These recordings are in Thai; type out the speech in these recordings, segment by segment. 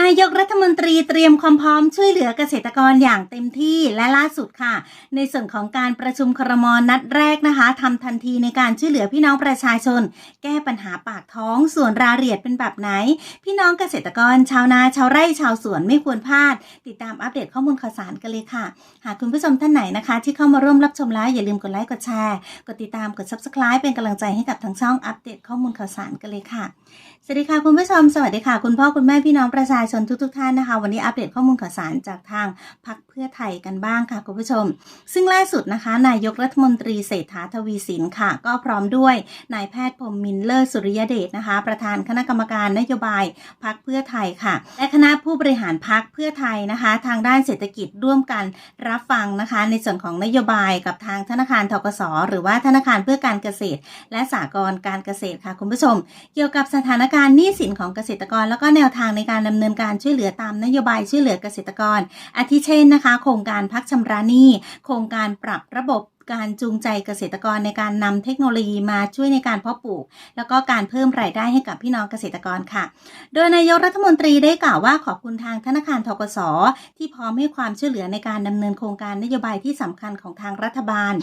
นายกรัฐมนตรีเตรียมความพร้อมช่วยเหลือเกษตรกรอย่างเต็มที่และล่าสุดค่ะ ในส่วนของการประชุมครมนัดแรกนะคะทำทันทีในการช่วยเหลือพี่น้องประชาชน แก้ปัญหาปากท้องส่วนรายละเอียดเป็นแบบไหน พี่น้องเกษตรกร ชาวนาชาวไร่ชาวสวนไม่ควรพลาด ติดตามอัปเดตข้อมูลข่าวสารกันเลยค่ะ หากคุณผู้ชมท่านไหนนะคะ ที่เข้ามาร่วมรับชมแล้วอย่าลืมกดไลค์กดแชร์กดติดตามกด subscribe เป็นกำลังใจให้กับทางช่องอัปเดตข้อมูลข่าวสารกันเลยค่ะสวัสดีค่ะคุณผู้ชมสวัสดีค่ะ คุณพ่อคุณแม่พี่น้องประชาชนทุกๆท่านนะคะ วันนี้อัปเดตข้อมูลข่าวสารจากทางพักเพื่อไทยกันบ้างค่ะคุณผู้ชม ซึ่งล่าสุดนะคะ นายกรัฐมนตรีเศรษฐาทวีสินค่ะ ก็พร้อมด้วยนายแพทย์พรมมินเลอร์สุริยเดชนะคะ ประธานคณะกรรมการนโยบายพักเพื่อไทยค่ะ และคณะผู้บริหารพักเพื่อไทยนะคะ ทางด้านเศรษฐกิจร่วมกันรับฟังนะคะ ในส่วนของนโยบายกับทางธนาคารทกสหรือว่าธนาคารเพื่อการเกษตร และสหกรณ์การเกษตรค่ะคุณผู้ชม เกี่ยวกับสถานการณ์หนี้สินของเกษตรกรแล้วก็แนวทางในการดำเนินการช่วยเหลือตามนโยบายช่วยเหลือเกษตรกร อาทิเช่นนะคะ โครงการพักชำระหนี้ โครงการปรับระบบ การจูงใจเกษตรกรในการนำเทคโนโลยีมาช่วยในการเพาะปลูก แล้วก็การเพิ่มรายได้ให้กับพี่น้องเกษตรกรค่ะ โดยนายกรัฐมนตรีได้กล่าวว่าขอบคุณทางธนาคารทกสที่พร้อมให้ความช่วยเหลือในการดำเนินโครงการนโยบายที่สำคัญของทางรัฐบาล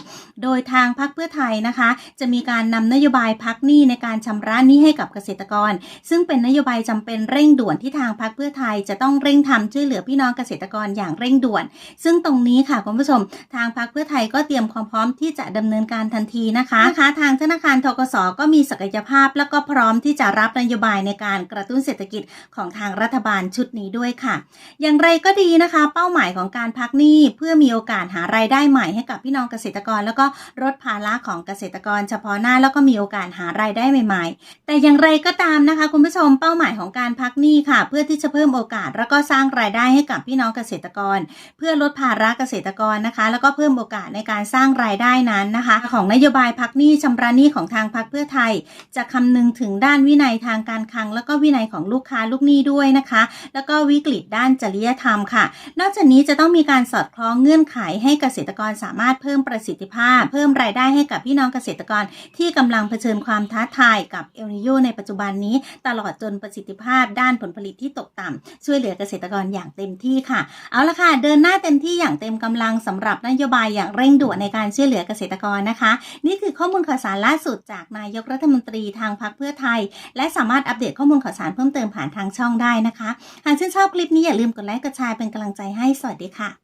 โดยทางพรรคเพื่อไทยนะคะ จะมีการนำนโยบายพักหนี้ในการชำระหนี้ให้กับเกษตรกร ซึ่งเป็นนโยบายจำเป็นเร่งด่วนที่ทางพรรคเพื่อไทย จะต้องเร่งทำช่วยเหลือพี่น้องเกษตรกรอย่างเร่งด่วน ซึ่งตรงนี้ค่ะคุณผู้ชม ทางพรรคเพื่อไทยก็เตรียมความร้อมที่จะดำเนินการทันทีนะคะนะคะทางธนาคารทกสก็มีศักยภาพ แล้วก็พร้อมที่จะรับนโยบายในการกระตุ้นเศรษฐกิจของทางรัฐบาลชุดนี้ด้วยค่ะ อย่างไรก็ดีนะคะ เป้าหมายของการพักหนี้เพื่อมีโอกาสหารายได้ใหม่ให้กับพี่น้องเกษตรกร แล้วก็ลดภาระของเกษตรกร เฉพาะหน้าแล้วก็มีโอกาสหารายได้ใหม่ ๆ แต่อย่างไรก็ตามนะคะ คุณผู้ชมเป้าหมายของการพักหนี้ค่ะ เพื่อที่จะเพิ่มโอกาสแล้วก็สร้างรายได้ให้กับพี่น้องเกษตรกร เพื่อลดภาระเกษตรกรนะคะ แล้วก็เพิ่มโอกาสในการสร้างรายได้นั้นนะคะ ของนโยบายพักหนี้ชำระหนี้ของทางพักเพื่อไทย จะคำนึงถึงด้านวินัยทางการคลัง แล้วก็วินัยของลูกค้าลูกหนี้ด้วยนะคะ แล้วก็วิกฤตด้านจริยธรรมค่ะ นอกจากนี้จะต้องมีการสอดคล้องเงื่อนไขให้เกษตรกรสามารถเพิ่มประสิทธิภาพ เพิ่มรายได้ให้กับพี่น้องเกษตรกรที่กำลังเผชิญความท้าทายกับเอลนิโยในปัจจุบันนี้ ตลอดจนประสิทธิภาพด้านผลผลิตที่ตกต่ำช่วยเหลือเกษตรกรอย่างเต็มที่ค่ะ เอาละค่ะ เดินหน้าเต็มที่อย่างเต็มกำลังสำหรับนโยบายอย่างเร่งด่วนในการช่วยเหลือเกษตรกรนะคะ นี่คือข้อมูลข่าวสารล่าสุดจากนายกรัฐมนตรีทางพรรคเพื่อไทย และสามารถอัปเดตข้อมูลข่าวสารเพิ่มเติมผ่านทางช่องได้นะคะ หากชื่นชอบคลิปนี้อย่าลืมกดไลค์กดแชร์เป็นกำลังใจให้สวัสดีค่ะ